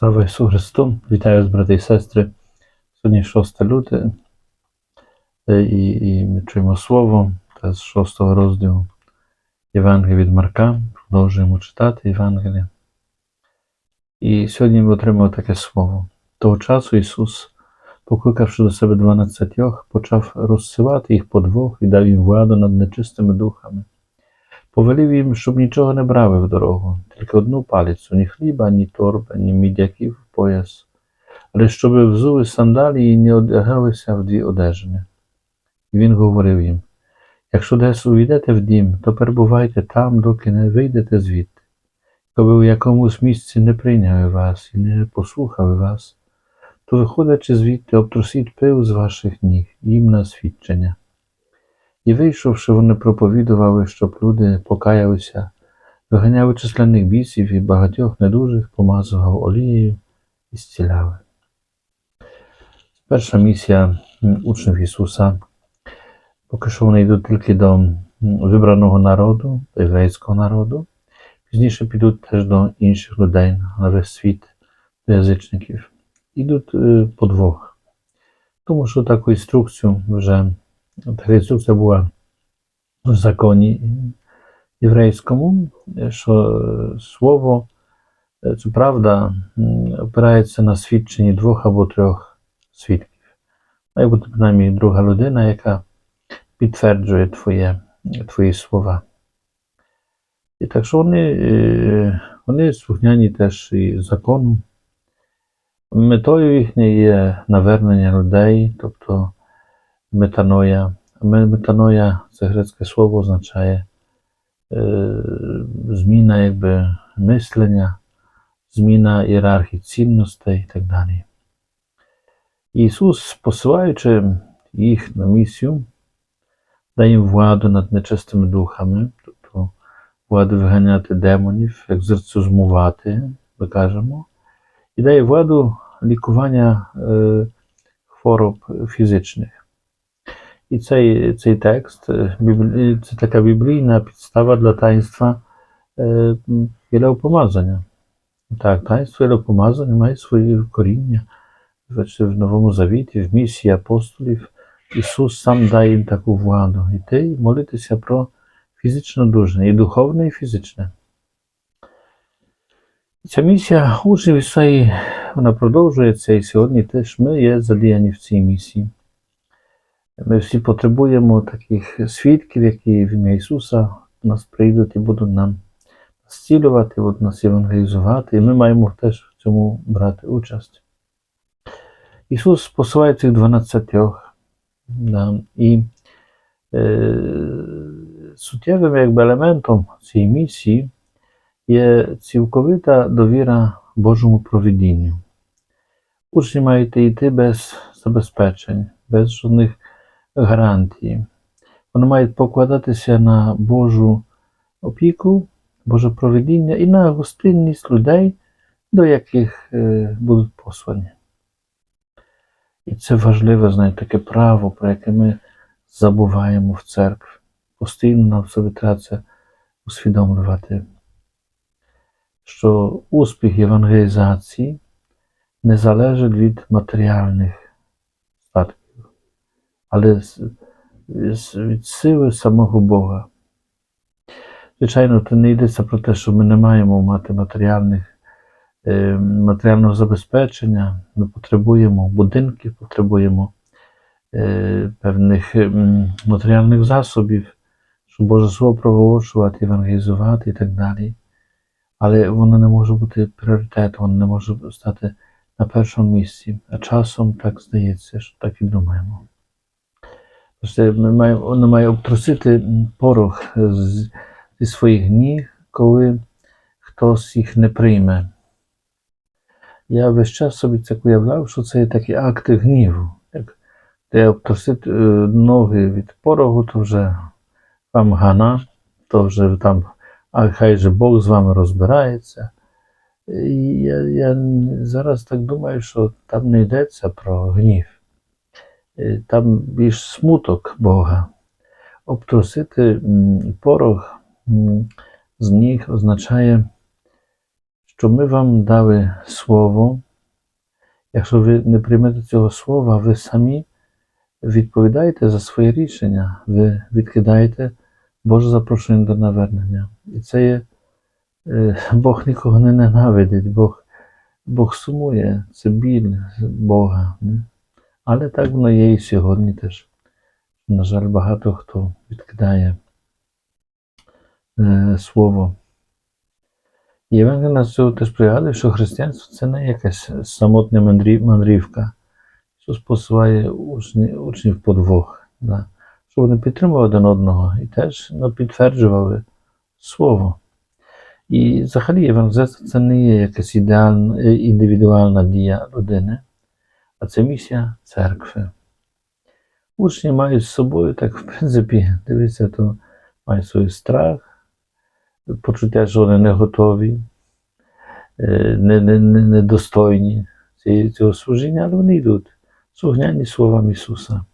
Слава Ісусу Христу! Вітаю вас, брати і сестри. Сьогодні 6 люте, е, і, і ми чуємо слово та з 6 розділу Євангелія від Марка. Продовжуємо читати Євангелія. І сьогодні ми отримали таке слово. Того часу Ісус, покликавши до себе дванадцятьох, почав розсилати їх по двох і дав їм владу над нечистими духами. Повелів їм, щоб нічого не брали в дорогу, тільки одну палицю, ні хліба, ні торби, ні мідяків в пояс, але щоб взули сандалії і не одягалися в дві одежини. І він говорив їм: якщо десь увійдете в дім, то перебувайте там, доки не вийдете звідти. Коли у якомусь місці не прийняли вас і не послухали вас, то, виходячи звідти, обтрусіть пил з ваших ніг їм на свідчення. І вийшовши, вони проповідували, щоб люди покаялися, виганяли численних бісів і багатьох недужих помазував олією і зціляли. Перша місія учнів Ісуса. Поки що вони йдуть тільки до вибраного народу, до єврейського народу. Пізніше підуть теж до інших людей на весь світ, до язичників. Ідуть е, по двох. Тому що таку інструкцію вже така інструкція була в законі єврейському, що е, слово, це правда, опирається на свідченні двох або трьох свідків. Має бути принаймні друга людина, яка підтверджує твоє, твої слова. І так що вони, е, вони слухняні теж і закону. Метою їхньої є навернення людей, тобто метаноя. Ме- Метаноя це грецьке слово означає е, зміна якби, мислення, зміна ієрархії цінностей і так далі. Ісус, посилаючи їх на місію, дає їм владу над нечистими духами, тобто владу виганяти демонів, екзорцизмувати, ми кажемо, і дає владу лікування е, хвороб фізичних. І цей, цей текст е, біблі- це така біблійна підстава для таїнства е, єлеопомазання. Так, таїнство єлеопомазання має своє коріння Значить, в Новому Завіті, в місії апостолів. Ісус сам дає їм таку владу. Йти і молитися про фізичне одужання, і духовне, і фізичне. Ця місія учнів Ісаї, вона продовжується, і сьогодні теж ми є задіяні в цій місії. Ми всі потребуємо таких свідків, які в ім'я Ісуса нас прийдуть і будуть нам зцілювати, будуть нас евангелізувати, і ми маємо теж в цьому брати участь. Ісус посилає цих дванадцятьох, да, і е, суттєвим якби, елементом цієї місії є цілковита довіра Божому провидінню. Учні мають йти без забезпечень, без жодних гарантій. Вони мають покладатися на Божу опіку, Боже провидіння і на гостинність людей, до яких е, будуть послані. І це важливе, знаєте, таке право, про яке ми забуваємо в церкві. Постійно нам собі треба це усвідомлювати, що успіх євангелізації не залежить від матеріальних але від сили самого Бога. Звичайно, то не йдеться про те, що ми не маємо мати матеріальних, е, матеріального забезпечення. Ми потребуємо будинків, потребуємо е, певних матеріальних засобів, щоб Боже Слово проголошувати, евангелізувати і так далі. Але воно не може бути пріоритетом, воно не може стати на першому місці. А часом так здається, що так і думаємо. Ми маємо, воно має обтрусити порох зі своїх ніг, коли хтось їх не прийме. Я весь час собі це уявляв, що це є такі акти гніву. Як де обтрусити е, ноги від порогу, то вже вам гана, то вже там, а хай же Бог з вами розбирається. І я, я зараз так думаю, що там не йдеться про гнів. Е, Там більш смуток Бога. Обтрусити м, з ніг означає, що ми вам дали слово. Якщо ви не приймете цього слова, ви самі відповідаєте за своє рішення, ви відкидаєте Боже запрошення до навернення. І це є е, Бог нікого не ненавидить, Бог, Бог сумує, це біль Бога. Не? Але так воно є і сьогодні теж. На жаль, багато хто відкидає е, слово. Євангелія нас цього теж пригадує, що християнство це не якась самотня мандрівка. Ісус посилає учні, учнів по да, щоб вони підтримували один одного і теж ну, підтверджували Слово. І взагалі євангелізація це не є якась ідеальна, е, індивідуальна дія людини, а це місія церкви. Учні мають з собою, так, в принципі, дивіться, то мають свій страх, почуття, що вони не готові, е, не, не, недостойні цього служіння, але вони йдуть слухняні словам Ісуса,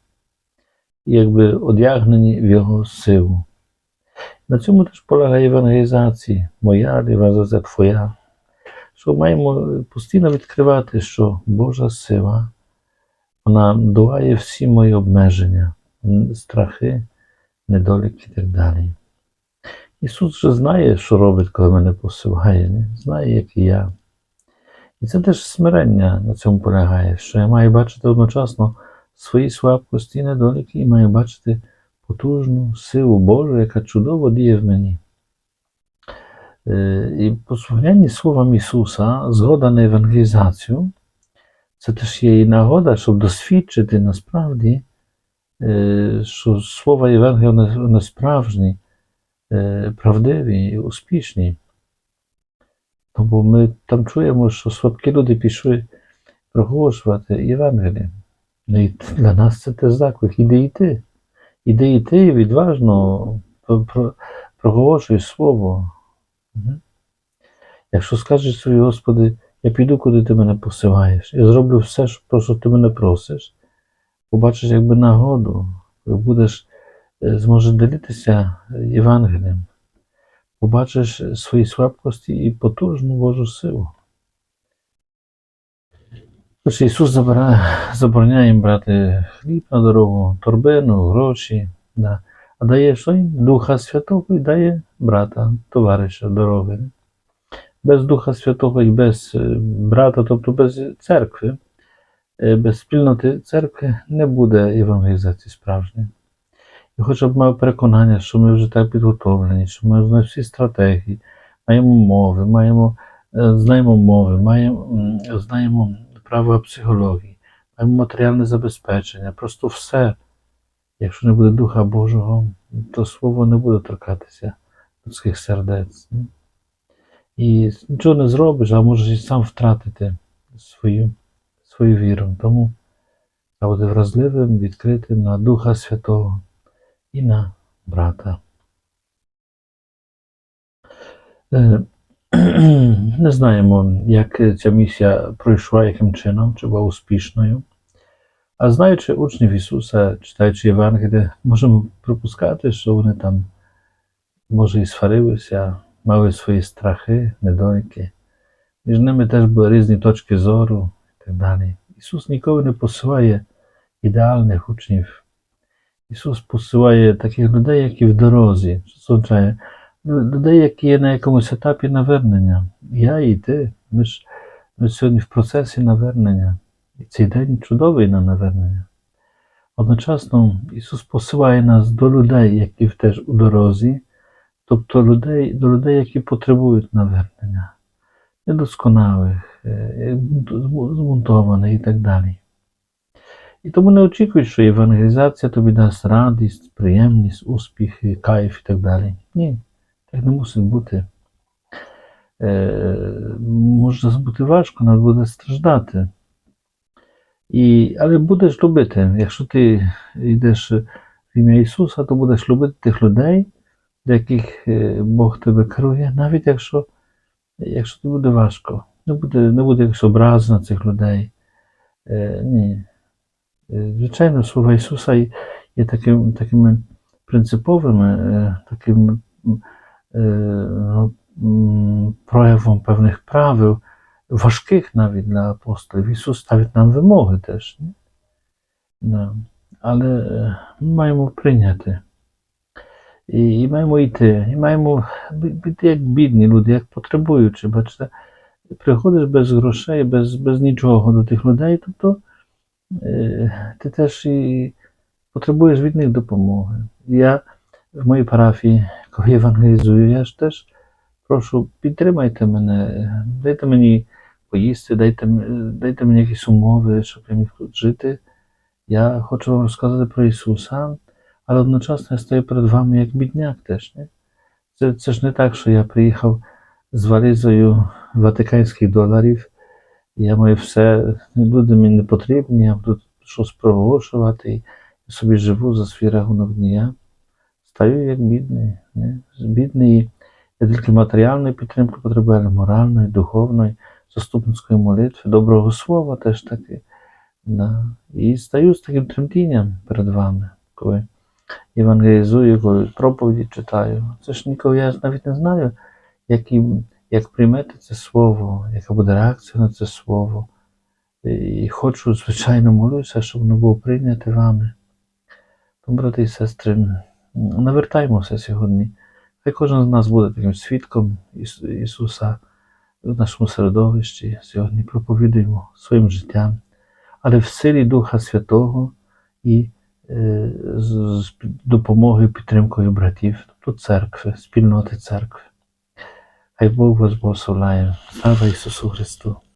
якби одягнені в Його силу. На цьому теж полягає евангелізація, моя евангелізація твоя. Що маємо постійно відкривати, що Божа сила, вона долає всі мої обмеження, страхи, недоліки і так далі. Ісус вже знає, що робить, коли мене посилає, знає, як і я. І це теж смирення на цьому полягає, що я маю бачити одночасно свої слабкості і недоліки, і маю бачити потужну силу Божу, яка чудово діє в мені. Е, І послухняння словам Ісуса, згода на евангелізацію, це теж є і нагода, щоб досвідчити насправді, е, що слова Євангелія вони- справжні, е, правдиві і успішні. Тому ми там чуємо, що слабкі люди пішли проголошувати Євангеліє. Ну і для нас це теж заклик. Іди і ти. Іди і ти відважно про- про- проголошуй слово. Якщо скажеш собі, Господи, я піду, куди ти мене посилаєш, я зроблю все, про що ти мене просиш, побачиш якби нагоду, будеш, е, зможеш делитися Євангелієм, побачиш свої слабкості і потужну Божу силу. Тож Ісус забороняє їм брати хліб на дорогу, торбину, гроші, да. а дає що їм? Духа Святого і дає брата, товариша дороги. Без Духа Святого і без е, брата, тобто без церкви, е, без спільноти церкви не буде евангелізації справжньої. І хоч б мав переконання, що ми вже так підготовлені, що ми знаємо всі стратегії, маємо мови, маємо, е, знаємо мови, маємо, знаємо право психології, маємо матеріальне забезпечення, просто все. Якщо не буде Духа Божого, то слово не буде торкатися людських сердець. І нічого не зробиш, а можеш і сам втратити свою, свою віру. Тому треба бути вразливим, відкритим на Духа Святого і на брата. Е, Не знаємо, як ця місія пройшла, яким чином, чи була успішною. А знаючи учнів Ісуса, читаючи Євангеліє, можемо припускати, що вони там, може, і сварилися, мали свої страхи, недоліки. Між ними теж були різні точки зору і так далі. Ісус ніколи не посилає ідеальних учнів. Ісус посилає таких людей, які в дорозі. Людей, які є на якомусь етапі навернення. Я і ти. Ми ж ми сьогодні в процесі навернення. І цей день чудовий на навернення. Одночасно Ісус посилає нас до людей, які теж у дорозі, тобто людей, до людей, які потребують навернення, недосконалих, е, змунтованих і так далі. І тому не очікуй, що евангелізація тобі дасть радість, приємність, успіх, кайф і так далі. Ні, так не мусить бути. Е, може бути важко, треба буде страждати. І, але будеш любити. Якщо ти йдеш в ім'я Ісуса, то будеш любити тих людей, до яких е, Бог тебе керує, навіть якщо, якщо тобі буде важко. Не буде, не буде якось образ на цих людей. Е, ні. Е, Звичайно, слова Ісуса є, таким, такими принциповими, е, такими е, ну, проявом певних правил, важких навіть для апостолів. Ісус ставить нам вимоги теж. Ні? Але ми маємо прийняти. І, і маємо йти, і маємо бути як бідні люди, як потребуючі. Бачите, приходиш без грошей, без, без нічого до тих людей, тобто е, ти теж і потребуєш від них допомоги. Я в моїй парафії, коли евангелізую, я ж теж прошу, підтримайте мене, дайте мені поїсти, дайте, дайте мені якісь умови, щоб я міг тут жити. Я хочу вам розказати про Ісуса, але одночасно я стою перед вами як бідняк теж. Не? Це, це ж не так, що я приїхав з валізою ватиканських доларів, я маю все, люди мені не потрібні, я буду щось проголошувати, і собі живу за свій рахунок. Ні, я стаю як бідний. Не? Бідний, я тільки матеріальної підтримки потребую, але моральної, духовної, заступницької молитви, доброго слова теж таки. Да. І стаю з таким тремтінням перед вами, коли евангелізую, коли проповіді читаю. Це ж ніколи я навіть не знаю, як, їм- як приймете це слово, яка буде реакція на це слово. І хочу, звичайно, молюся, щоб воно було прийняте вами. Тому, брати і сестри, навертаймося сьогодні. Хай кожен з нас буде таким свідком Ісу- Ісуса в нашому середовищі. Сьогодні проповідуємо своїм життям, але в силі Духа Святого і з допомогою, підтримкою братів, тобто церкви, спільноти церкви. Хай Бог вас благословляє. Слава Ісусу Христу!